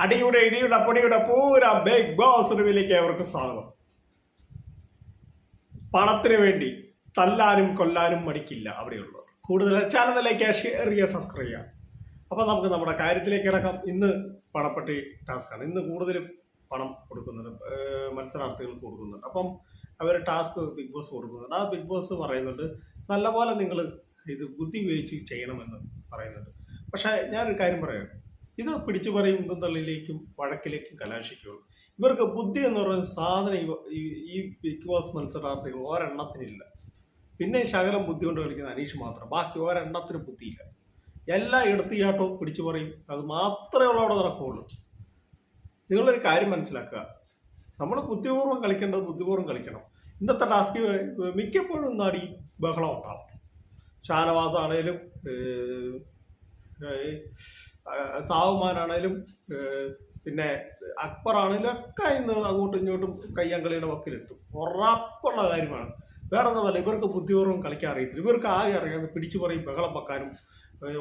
അടിയുടെ ഇടിയുടെ പൊടിയുടെ പൂര ബിഗ് ബോസ് റിവിലേക്ക് അവർക്ക് സ്വാഗതം. പണത്തിന് വേണ്ടി തല്ലാനും കൊല്ലാനും മടിക്കില്ല അവിടെയുള്ളവർ. കൂടുതൽ ചാനലിലേക്ക് ഷെയർ ചെയ്യുക സബ്സ്ക്രൈബ് ചെയ്യുക. അപ്പം നമുക്ക് നമ്മുടെ കാര്യത്തിലേക്ക് കിടക്കാം. ഇന്ന് പണപ്പെട്ടി ടാസ്ക്കാണ് ഇന്ന് കൂടുതലും പണം കൊടുക്കുന്നത് മത്സരാർത്ഥികൾ കൊടുക്കുന്നുണ്ട്. അപ്പം അവർ ടാസ്ക് ബിഗ് ബോസ് കൊടുക്കുന്നുണ്ട്. ആ ബിഗ് ബോസ് പറയുന്നുണ്ട് നല്ലപോലെ നിങ്ങൾ ഇത് ബുദ്ധി ഉപയോഗിച്ച് ചെയ്യണമെന്ന് പറയുന്നുണ്ട്. പക്ഷേ ഞാനൊരു കാര്യം പറയാം. ഇത് പിടിച്ചു പറയും ഇതും തള്ളിലേക്കും വഴക്കിലേക്കും കലാശിക്കുള്ളൂ ഇവർക്ക് ബുദ്ധി എന്ന് പറയുന്ന സാധനം ഈ- ബിഗ് ബോസ് മത്സരാർത്ഥികൾ ഒരെണ്ണത്തിനില്ല. പിന്നെ ശകലം ബുദ്ധി കൊണ്ട് കളിക്കുന്ന അനീഷ് മാത്രം. ബാക്കി ഒരെണ്ണത്തിന് ബുദ്ധിയില്ല. എല്ലാ എടുത്തിയാട്ടവും പിടിച്ചു പറയും. അത് മാത്രമേ ഉള്ളൂ അവിടെ നടക്കുകയുള്ളൂ നിങ്ങളൊരു കാര്യം മനസ്സിലാക്കുക. നമ്മൾ ബുദ്ധിപൂർവം കളിക്കേണ്ടത് ബുദ്ധിപൂർവം കളിക്കണം. ഇന്നത്തെ ടാസ്ക് മിക്കപ്പോഴും നടി ബഹളം ഉണ്ടാവും ഷാനവാസ് സാവുമാനാണേലും പിന്നെ അക്ബർ ആണേലും ഒക്കെ ഇന്ന് അങ്ങോട്ടും ഇങ്ങോട്ടും കയ്യാങ്കളിയുടെ വക്കിലെത്തും. ഉറപ്പുള്ള കാര്യമാണ്. വേറെ ഒന്നുമല്ല ഇവർക്ക് ബുദ്ധിപൂർവം കളിക്കാൻ അറിയത്തില്ല. ഇവർക്ക് ആകെ അറിയാതെ പിടിച്ചു പറയും ബഹളം വെക്കാനും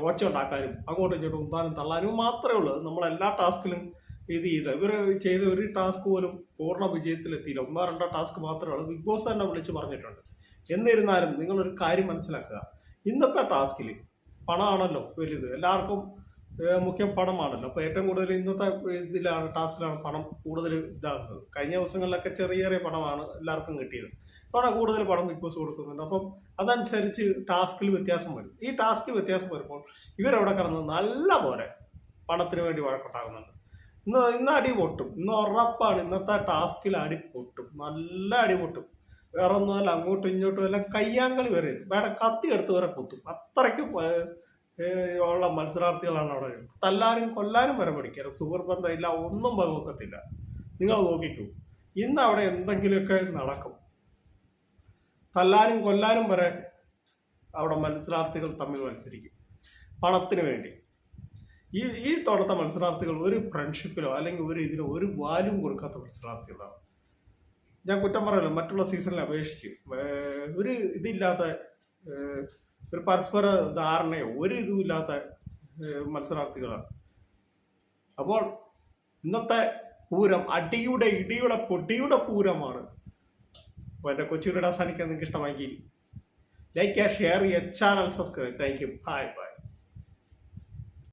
ഒച്ച ഉണ്ടാക്കാനും അങ്ങോട്ടും ഇങ്ങോട്ടും ഉന്താനും തള്ളാനും മാത്രമേ ഉള്ളൂ. നമ്മളെല്ലാ ടാസ്കിലും ഇത് ചെയ്ത്. ഇവർ ചെയ്ത ഒരു ടാസ്ക് പോലും പൂർണ വിജയത്തിലെത്തിയില്ല. ഒന്നോ രണ്ടോ ടാസ്ക് മാത്രമേ ഉള്ളൂ. ബിഗ് ബോസ് തന്നെ വിളിച്ച് പറഞ്ഞിട്ടുണ്ട്. എന്നിരുന്നാലും നിങ്ങളൊരു കാര്യം മനസ്സിലാക്കുക. ഇന്നത്തെ ടാസ്കിൽ പണമാണല്ലോ വലുത് എല്ലാവർക്കും മുഖ്യം പണമാണല്ലോ. അപ്പോൾ ഏറ്റവും കൂടുതൽ ഇന്നത്തെ ഇതിലാണ് ടാസ്കിലാണ് പണം കൂടുതൽ ഇതാകുന്നത്. കഴിഞ്ഞ ദിവസങ്ങളിലൊക്കെ ചെറിയ ചെറിയ പണമാണ് എല്ലാവർക്കും കിട്ടിയത്. ഇപ്പോൾ കൂടുതൽ പണം ബിഗ് ബോസ് കൊടുക്കുന്നുണ്ട്. അപ്പം അതനുസരിച്ച് ടാസ്കിൽ വ്യത്യാസം വരും. ഈ ടാസ്കിൽ വ്യത്യാസം വരുമ്പോൾ ഇവരവിടെ കിടന്ന് നല്ല പോലെ പണത്തിന് വേണ്ടി വഴക്കുണ്ടാകുന്നുണ്ട്. ഇന്ന് ഇന്ന് അടി പൊട്ടും. ഇന്ന് ഉറപ്പാണ് ഇന്നത്തെ ടാസ്കിൽ അടി പൊട്ടും. നല്ല അടി പൊട്ടും. വേറെ ഒന്നുമല്ല അങ്ങോട്ടും ഇങ്ങോട്ടും എല്ലാം കയ്യാങ്കളി വരെ വേറെ കത്തി എടുത്ത് വരെ കുത്തും അത്രയ്ക്ക് ഉള്ള മത്സരാർത്ഥികളാണ് അവിടെ. തല്ലാനും കൊല്ലാനും വരെ പഠിക്കരുത് ഇല്ല ഒന്നും വകുക്കത്തില്ല നിങ്ങൾ നോക്കിക്കൂ. ഇന്ന് അവിടെ എന്തെങ്കിലുമൊക്കെ നടക്കും. തല്ലാനും കൊല്ലാനും വരെ അവിടെ മത്സരാർത്ഥികൾ തമ്മിൽ മത്സരിക്കും. പണത്തിന് വേണ്ടി. ഈ ഈ തോട്ടത്തെ മത്സരാർത്ഥികൾ ഒരു ഫ്രണ്ട്ഷിപ്പിലോ അല്ലെങ്കിൽ ഒരു ഇതിനോ ഒരു വാല്യൂ കൊടുക്കാത്ത മത്സരാർത്ഥികളാണ്. ഞാൻ കുറ്റം പറയല്ലോ മറ്റുള്ള സീസണിൽ അപേക്ഷിച്ച്. ഒരു ഇതില്ലാത്ത ഒരു പരസ്പര ധാരണയോ ഒരു ഇതും ഇല്ലാത്ത മത്സരാർത്ഥികളാണ്. അപ്പോൾ ഇന്നത്തെ പൂരം അടിയുടെ ഇടിയുടെ പൊടിയുടെ പൂരമാണ്. അപ്പോൾ എന്റെ കൊച്ചുകൂടെ അവസാനിക്കാൻ നിങ്ങൾക്ക് ഇഷ്ടമാക്കി ലൈക്ക് ഷെയർ ചെയ്യുക channel subscribe thank you bye bye